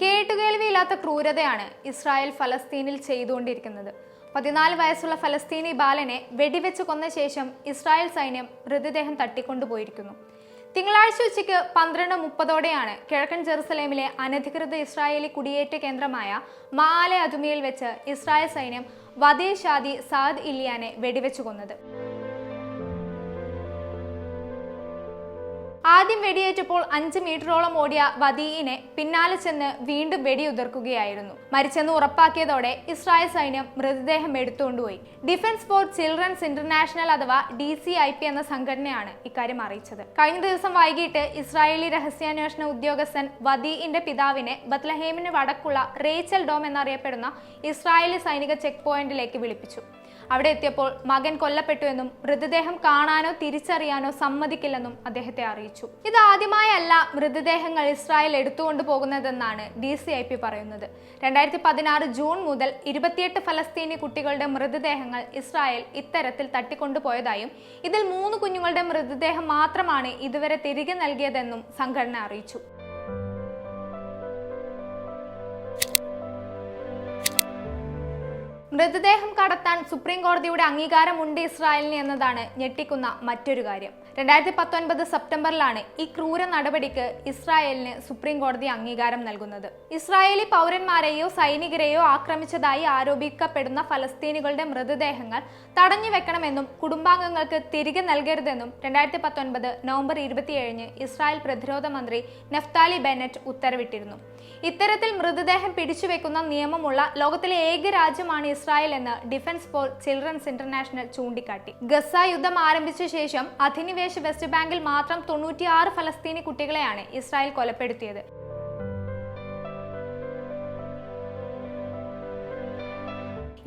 കേട്ടുകേൾവിയില്ലാത്ത ക്രൂരതയാണ് Israel ഫലസ്തീനിൽ ചെയ്തുകൊണ്ടിരിക്കുന്നത്. പതിനാല് വയസ്സുള്ള ഫലസ്തീനി ബാലനെ വെടിവെച്ച് കൊന്ന ശേഷം ഇസ്രായേൽ സൈന്യം മൃതദേഹം തട്ടിക്കൊണ്ടുപോയിരിക്കുന്നു. തിങ്കളാഴ്ച ഉച്ചയ്ക്ക് പന്ത്രണ്ട് മുപ്പതോടെയാണ് കിഴക്കൻ ജെറുസലേമിലെ അനധികൃത ഇസ്രായേലി കുടിയേറ്റ കേന്ദ്രമായ മാലെ അതുമിയിൽ വെച്ച് ഇസ്രായേൽ സൈന്യം വദീ ഷാദി സാദ് ഇലിയാനെ വെടിവെച്ചു കൊന്നത്. ആദ്യം വെടിയേറ്റപ്പോൾ അഞ്ച് മീറ്ററോളം ഓടിയ വദീയിനെ പിന്നാലെ ചെന്ന് വീണ്ടും വെടിയുതിർക്കുകയായിരുന്നു. മരിച്ചെന്ന് ഉറപ്പാക്കിയതോടെ ഇസ്രായേൽ സൈന്യം മൃതദേഹം എടുത്തുകൊണ്ടുപോയി. ഡിഫൻസ് ഫോർ ചിൽഡ്രൻസ് ഇന്റർനാഷണൽ അഥവാ ഡി സി ഐ പി എന്ന സംഘടനയാണ് ഇക്കാര്യം അറിയിച്ചത്. കഴിഞ്ഞ ദിവസം വൈകിട്ട് ഇസ്രായേലി രഹസ്യാന്വേഷണ ഉദ്യോഗസ്ഥൻ വദീഇന്റെ പിതാവിനെ ബത്ലഹേമിന് വടക്കുള്ള റേച്ചൽ ഡോം എന്നറിയപ്പെടുന്ന ഇസ്രായേലി സൈനിക ചെക്ക് പോയിന്റിലേക്ക് വിളിപ്പിച്ചു. അവിടെ എത്തിയപ്പോൾ മകൻ കൊല്ലപ്പെട്ടു എന്നും മൃതദേഹം കാണാനോ തിരിച്ചറിയാനോ സമ്മതിക്കില്ലെന്നും അദ്ദേഹത്തെ അറിയിച്ചു. ഇത് ആദ്യമായല്ല മൃതദേഹങ്ങൾ ഇസ്രായേൽ എടുത്തുകൊണ്ട് പോകുന്നതെന്നാണ് ഡി സി ഐ പി പറയുന്നത്. രണ്ടായിരത്തി പതിനാറ് ജൂൺ മുതൽ ഇരുപത്തിയെട്ട് ഫലസ്തീനി കുട്ടികളുടെ മൃതദേഹങ്ങൾ ഇസ്രായേൽ ഇത്തരത്തിൽ തട്ടിക്കൊണ്ടുപോയതായും ഇതിൽ മൂന്ന് കുഞ്ഞുങ്ങളുടെ മൃതദേഹം മാത്രമാണ് ഇതുവരെ തിരികെ നൽകിയതെന്നും സംഘടന അറിയിച്ചു. മൃതദേഹം കടത്താൻ സുപ്രീം കോടതിയുടെ അംഗീകാരമുണ്ട് ഇസ്രായേലിന് എന്നതാണ് ഞെട്ടിക്കുന്ന മറ്റൊരു കാര്യം. രണ്ടായിരത്തി പത്തൊൻപത് സെപ്റ്റംബറിലാണ് ഈ ക്രൂര നടപടിക്ക് ഇസ്രായേലിന് സുപ്രീം കോടതി അംഗീകാരം നൽകുന്നത്. ഇസ്രായേലി പൗരന്മാരെയോ സൈനികരെയോ ആക്രമിച്ചതായി ആരോപിക്കപ്പെടുന്ന ഫലസ്തീനികളുടെ മൃതദേഹങ്ങൾ തടഞ്ഞു വെക്കണമെന്നും കുടുംബാംഗങ്ങൾക്ക് തിരികെ നൽകരുതെന്നും രണ്ടായിരത്തി പത്തൊൻപത് നവംബർ ഇരുപത്തിയേഴിന് ഇസ്രായേൽ പ്രതിരോധ മന്ത്രി നെഫ്താലി ബെനറ്റ് ഉത്തരവിട്ടിരുന്നു. ഇത്തരത്തിൽ മൃതദേഹം പിടിച്ചുവെക്കുന്ന നിയമമുള്ള ലോകത്തിലെ ഏക രാജ്യമാണ് ഇസ്രായേൽ എന്ന് ഡിഫൻസ് ഫോർ ചിൽഡ്രൻസ് ഇന്റർനാഷണൽ ചൂണ്ടിക്കാട്ടി. ഗസ യുദ്ധം ആരംഭിച്ച ശേഷം അധിനിവേശ വെസ്റ്റ് ബാങ്കിൽ മാത്രം തൊണ്ണൂറ്റിയാറ് ഫലസ്തീനി കുട്ടികളെയാണ് ഇസ്രായേൽ കൊലപ്പെടുത്തിയത്.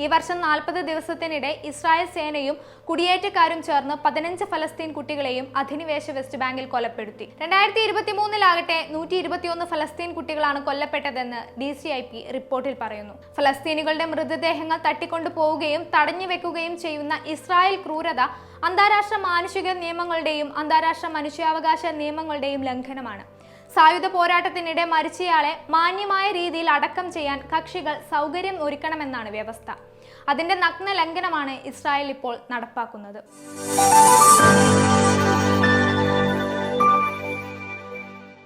ഈ വർഷം നാൽപ്പത് ദിവസത്തിനിടെ ഇസ്രായേൽ സേനയും കുടിയേറ്റക്കാരും ചേർന്ന് പതിനഞ്ച് ഫലസ്തീൻ കുട്ടികളെയും അധിനിവേശ വെസ്റ്റ് ബാങ്കിൽ കൊലപ്പെടുത്തി. രണ്ടായിരത്തി ഇരുപത്തി മൂന്നിലാകട്ടെ നൂറ്റി ഇരുപത്തിയൊന്ന് ഫലസ്തീൻ കുട്ടികളാണ് കൊല്ലപ്പെട്ടതെന്ന് ഡി സി ഐ പി റിപ്പോർട്ടിൽ പറയുന്നു. ഫലസ്തീനികളുടെ മൃതദേഹങ്ങൾ തട്ടിക്കൊണ്ടു പോവുകയും തടഞ്ഞു വെക്കുകയും ചെയ്യുന്ന ഇസ്രായേൽ ക്രൂരത അന്താരാഷ്ട്ര മാനുഷിക നിയമങ്ങളുടെയും അന്താരാഷ്ട്ര മനുഷ്യാവകാശ നിയമങ്ങളുടെയും ലംഘനമാണ്. സായുധ പോരാട്ടത്തിനിടെ മരിച്ചയാളെ മാന്യമായ രീതിയിൽ അടക്കം ചെയ്യാൻ കക്ഷികൾ സൗകര്യം ഒരുക്കണമെന്നാണ് വ്യവസ്ഥ. അതിന്റെ നഗ്ന ലംഘനമാണ് ഇസ്രായേൽ ഇപ്പോൾ നടപ്പാക്കുന്നത്.